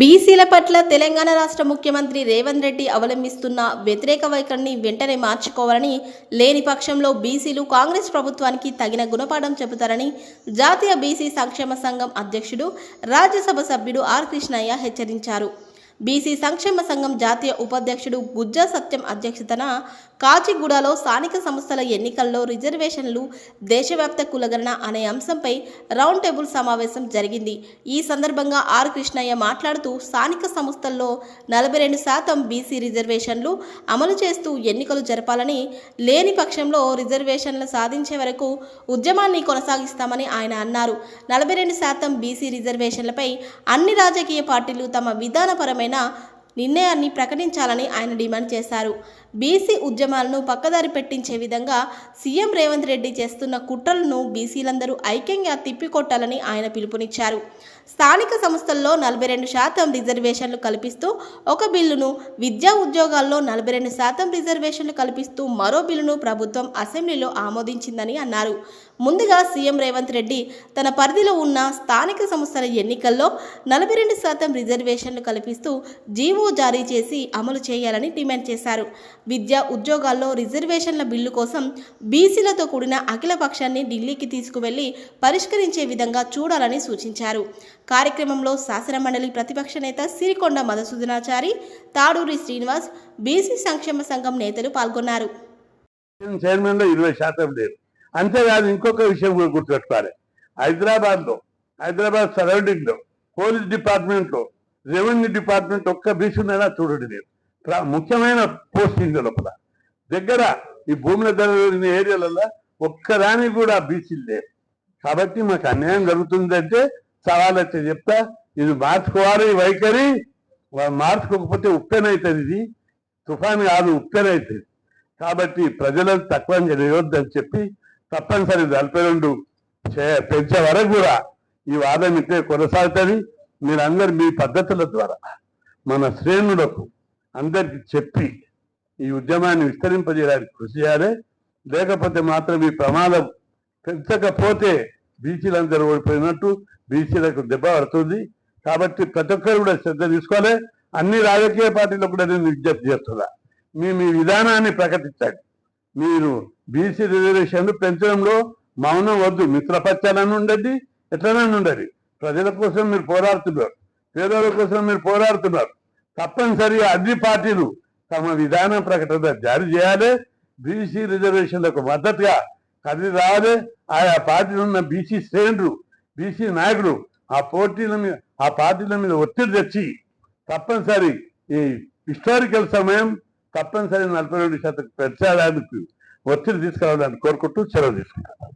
బీసీల పట్ల తెలంగాణ రాష్ట్ర ముఖ్యమంత్రి రేవంత్ రెడ్డి అవలంబిస్తున్న వ్యతిరేక వైఖరిని వెంటనే మార్చుకోవాలని లేని పక్షంలో బీసీలు కాంగ్రెస్ ప్రభుత్వానికి తగిన గుణపాఠం చెబుతారని జాతీయ బీసీ సంక్షేమ సంఘం అధ్యక్షుడు రాజ్యసభ సభ్యుడు ఆర్ కృష్ణయ్య హెచ్చరించారు. బీసీ సంక్షేమ సంఘం జాతీయ ఉపాధ్యక్షుడు గుజ్జా సత్యం అధ్యక్షతన కాచిగూడలో స్థానిక సంస్థల ఎన్నికల్లో రిజర్వేషన్లు దేశవ్యాప్త కులగణన అనే అంశంపై రౌండ్ టేబుల్ సమావేశం జరిగింది. ఈ సందర్భంగా ఆర్ కృష్ణయ్య మాట్లాడుతూ స్థానిక సంస్థల్లో నలభై రెండు శాతం బీసీ రిజర్వేషన్లు అమలు చేస్తూ ఎన్నికలు జరపాలని లేని పక్షంలో రిజర్వేషన్లు సాధించే వరకు ఉద్యమాన్ని కొనసాగిస్తామని ఆయన అన్నారు. నలభై రెండు శాతం బీసీ రిజర్వేషన్లపై అన్ని రాజకీయ పార్టీలు తమ విధానపరమైన 没呢 నిర్ణయాన్ని ప్రకటించాలని ఆయన డిమాండ్ చేశారు. బీసీ ఉద్యమాలను పక్కదారి పెట్టించే విధంగా సీఎం రేవంత్ రెడ్డి చేస్తున్న కుట్రలను బీసీలందరూ ఐక్యంగా తిప్పికొట్టాలని ఆయన పిలుపునిచ్చారు. స్థానిక సంస్థల్లో నలభై రెండు శాతం రిజర్వేషన్లు కల్పిస్తూ ఒక బిల్లును విద్యా ఉద్యోగాల్లో నలభై రెండు శాతం రిజర్వేషన్లు కల్పిస్తూ మరో బిల్లును ప్రభుత్వం అసెంబ్లీలో ఆమోదించిందని అన్నారు. ముందుగా సీఎం రేవంత్ రెడ్డి తన పరిధిలో ఉన్న స్థానిక సంస్థల ఎన్నికల్లో నలభై రెండు శాతం రిజర్వేషన్లు కల్పిస్తూ జీవో జారీ చేసి అమలు చేయాలని డిమాండ్ చేశారు. విద్యా ఉద్యోగాల్లో రిజర్వేషన్ల బిల్లు కోసం బీసీలతో కూడిన అఖిలపక్షాన్ని ఢిల్లీకి తీసుకువెళ్ళి పరిష్కరించే విధంగా చూడాలని సూచించారు. కార్యక్రమంలో శాసనమండలి ప్రతిపక్ష నేత సిరికొండ మధుసూదనాచారి తాడూరి శ్రీనివాస్ బీసీ సంక్షేమ సంఘం నేతలు పాల్గొన్నారు. ఇరవై శాతం లేదు. అంతేకాదు ఇంకొక విషయం కూడా గుర్తుపెట్టుకోవాలి. హైదరాబాద్లో హైదరాబాద్ సరౌండింగ్లో పోలీస్ డిపార్ట్మెంట్లో రెవెన్యూ డిపార్ట్మెంట్ ఒక్క బీసీనైనా చూడండి నేను. ప్ర- ముఖ్యమైన పోస్టింగ్ లోపల. దగ్గర ఈ భూముల ధరలు ఏరియాలలో ఒక్కదానికి కూడా బీసీలు లేవు కాబట్టి మాకు అన్యాయం జరుగుతుందంటే సవాల్ అయితే చెప్తా ఇది మార్చుకోవాలి వైఖరి మార్చుకోకపోతే ఉప్పెనవుతుంది ఇది. తుఫాన్ కాదు ఉప్పెనవుతుంది కాబట్టి ప్రజలను తక్కువ చేయవద్దని చెప్పి తప్పనిసరి నలభై రెండు చే- పెంచే వరకు కూడా ఈ వాదం ఇట్టే కొనసాగుతుంది. మీరందరు మీ పద్ధతుల ద్వారా మన శ్రేణులకు అందరికి చెప్పి ఈ ఉద్యమాన్ని విస్తరింపజేయడానికి కృషి చేయాలి. లేకపోతే మాత్రం ఈ ప్రమాదం పెంచకపోతే బీసీలందరూ ఓడిపోయినట్టు బీసీలకు దెబ్బ పడుతుంది. కాబట్టి ప్రతి ఒక్కరు కూడా శ్రద్ధ తీసుకోవాలి. అన్ని రాజకీయ పార్టీలకు కూడా నేను విజ్ఞప్తి చేస్తున్నా. మీ మీ విధానాన్ని ప్రకటించండి. మీరు బీసీ రిజర్వేషన్లు పెంచడంలో మౌనం వద్దు. మిత్రపక్షాలను ఉండండి ఎట్లనని ఉండండి. ప్రజల కోసం మీరు పోరాడుతున్నారు. పేదల కోసం మీరు పోరాడుతున్నారు. తప్పనిసరిగా అన్ని పార్టీలు తమ విధాన ప్రకటన జారీ చేయాలి. బీసీ రిజర్వేషన్లకు మద్దతుగా కదిలి రావాలి. ఆయా పార్టీలు ఉన్న బీసీ శ్రేణులు బీసీ నాయకులు ఆ పోటీల మీద ఆ పార్టీల మీద ఒత్తిడి తెచ్చి తప్పనిసరి ఈ హిస్టారికల్ సమయం తప్పనిసరి నలభై రెండు శాతం పెంచడానికి ఒత్తిడి తీసుకురావాలని కోరుకుంటూ సెలవు తీసుకున్నాను